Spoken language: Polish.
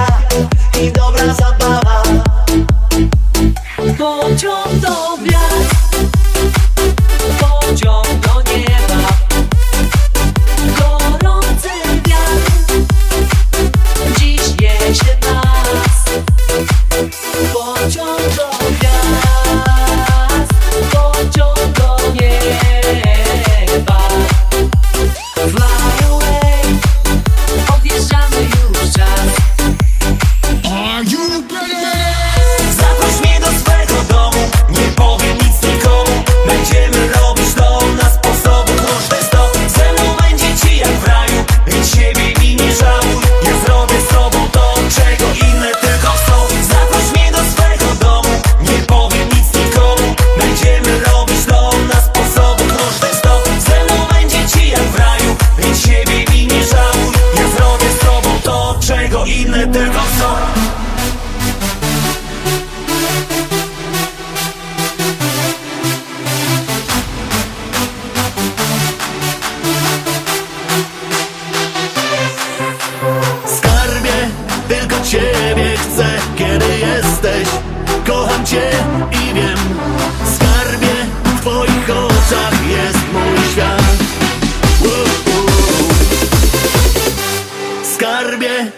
Yeah. ciebie chcę, kiedy jesteś. Kocham cię i wiem Skarbie w twoich oczach jest mój świat. Skarbie